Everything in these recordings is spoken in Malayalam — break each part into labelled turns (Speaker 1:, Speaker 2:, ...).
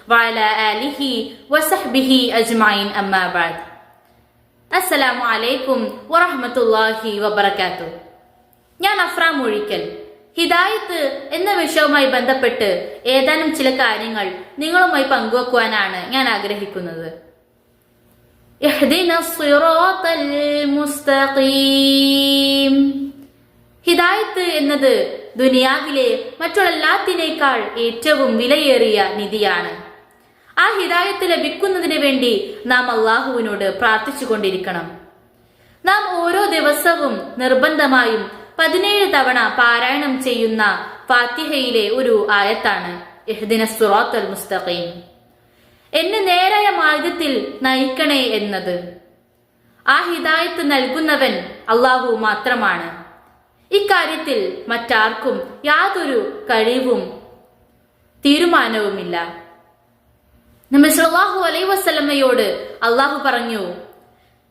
Speaker 1: والسلام على أشرف الأنبياء والمرسلين وعلى آله وصحبه أجمعين أما بعد السلام عليكم ورحمة الله وبركاته ഞാൻ അഫ്ര മൊഴിക്കൽ ഹിദായത്ത് എന്ന വിഷയവുമായി ബന്ധപ്പെട്ട് ഏതാനും ചില കാര്യങ്ങൾ നിങ്ങളുമായി പങ്കുവെക്കുവാനാണ് ഞാൻ ആഗ്രഹിക്കുന്നത് اهدنا الصراط المستقيم ഹിദായത്ത് എന്നത് ദുനിയാവിലെ മറ്റുള്ളതിനേക്കാൾ ഏറ്റവും വിലയേറിയ നിധിയാണ് ആ ഹിതായത്ത് ലഭിക്കുന്നതിന് വേണ്ടി നാം അള്ളാഹുവിനോട് പ്രാർത്ഥിച്ചു കൊണ്ടിരിക്കണം നാം ഓരോ ദിവസവും നിർബന്ധമായും പതിനേഴ് തവണ പാരായണം ചെയ്യുന്ന ഫാത്തിഹയിലെ ഒരു ആയത്താണ്. മുസ്തഖീം. എന്നെ നേരായ മാർഗത്തിൽ നയിക്കണേ എന്നത്. ആ ഹിതായത്ത് നൽകുന്നവൻ അള്ളാഹു മാത്രമാണ്. ഇക്കാര്യത്തിൽ മറ്റാർക്കും യാതൊരു കഴിവും തീരുമാനവുമില്ല. നബി സല്ലല്ലാഹു അലൈഹി വസല്ലമയോട് അള്ളാഹു പറഞ്ഞു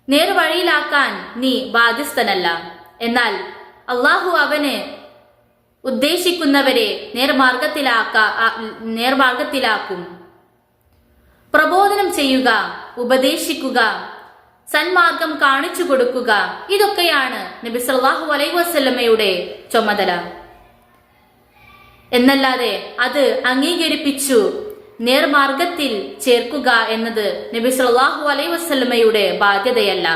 Speaker 1: നേർവഴിയിലാക്കാൻ നീ ബാധ്യസ്ഥനല്ല. എന്നാൽ അള്ളാഹു അവന് ഉദ്ദേശിക്കുന്നവരെ നേർമാർഗത്തിലാക്ക നേർമാർഗത്തിലാക്കും പ്രബോധനം ചെയ്യുക ഉപദേശിക്കുക സന്മാർഗം കാണിച്ചു കൊടുക്കുക ഇതൊക്കെയാണ് നബി സല്ലല്ലാഹു അലൈഹി വസല്ലമയുടെ ചുമതല. എന്നല്ലാതെ അത് അംഗീകരിപ്പിച്ചു നേർമാർഗത്തിൽ ചേർക്കുക എന്നത് നബി സല്ലല്ലാഹു അലൈ വസല്ലമയുടെ ബാധ്യതയല്ല.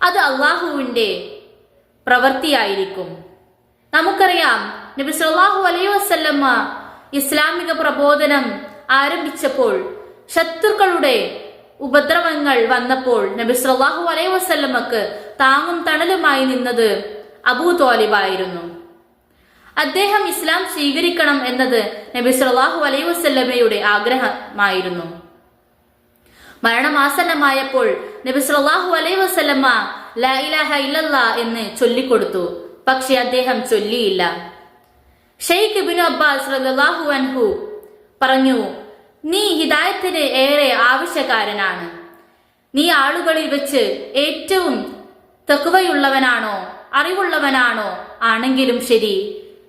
Speaker 1: അത് അള്ളാഹുവിന്റെ പ്രവൃത്തിയായിരിക്കും. നമുക്കറിയാം നബി സല്ലല്ലാഹു അലൈ വസ്ലമ്മ ഇസ്ലാമിക പ്രബോധനം ആരംഭിച്ചപ്പോൾ ശത്രുക്കളുടെ ഉപദ്രവങ്ങൾ വന്നപ്പോൾ നബി സല്ലല്ലാഹു അലൈ വസല്ലമക്ക് താങ്ങും തണലുമായി നിന്നത് അബൂ തോലിബായിരുന്നു അദ്ദേഹം ഇസ്ലാം സ്വീകരിക്കണം എന്നത് നബി സല്ലല്ലാഹു അലൈഹി വസല്ലമയുടെ ആഗ്രഹമായിരുന്നു. മരണമാസന്നമായപ്പോൾ നബി സല്ലല്ലാഹു അലൈഹി വസല്ലമ ലൈലഹ ഇല്ലല്ലാ എന്ന് ചൊല്ലിക്കൊടുത്തു. പക്ഷെ അദ്ദേഹം ചൊല്ലിയില്ല. ഷെയ്ഖ് ഇബ്നു അബ്ബാസ് അൻഹു പറഞ്ഞു നീ ഹിദായത്തിന് ഏറെ ആവശ്യക്കാരനാണ്. നീ ആളുകളിൽ വെച്ച് ഏറ്റവും തെക്കുവയുള്ളവനാണോ അറിവുള്ളവനാണോ ആണെങ്കിലും ശരി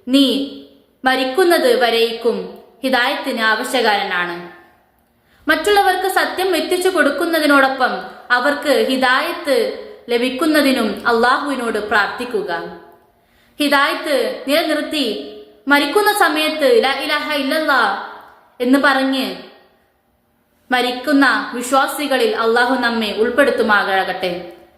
Speaker 1: നീ മരിക്കുന്നത് വരേക്കും ഹിതായത്തിന് ആവശ്യകാരനാണ്. മറ്റുള്ളവർക്ക് സത്യം എത്തിച്ചു കൊടുക്കുന്നതിനോടൊപ്പം അവർക്ക് ഹിതായത്ത് ലഭിക്കുന്നതിനും അള്ളാഹുവിനോട് പ്രാർത്ഥിക്കുക. ഹിതായത്ത് നിലനിർത്തി മരിക്കുന്ന സമയത്ത് ഇലാഹ ഇല്ലല്ലാ എന്ന് പറഞ്ഞ് മരിക്കുന്ന വിശ്വാസികളിൽ അള്ളാഹു നമ്മെ ഉൾപ്പെടുത്തുമാകട്ടെ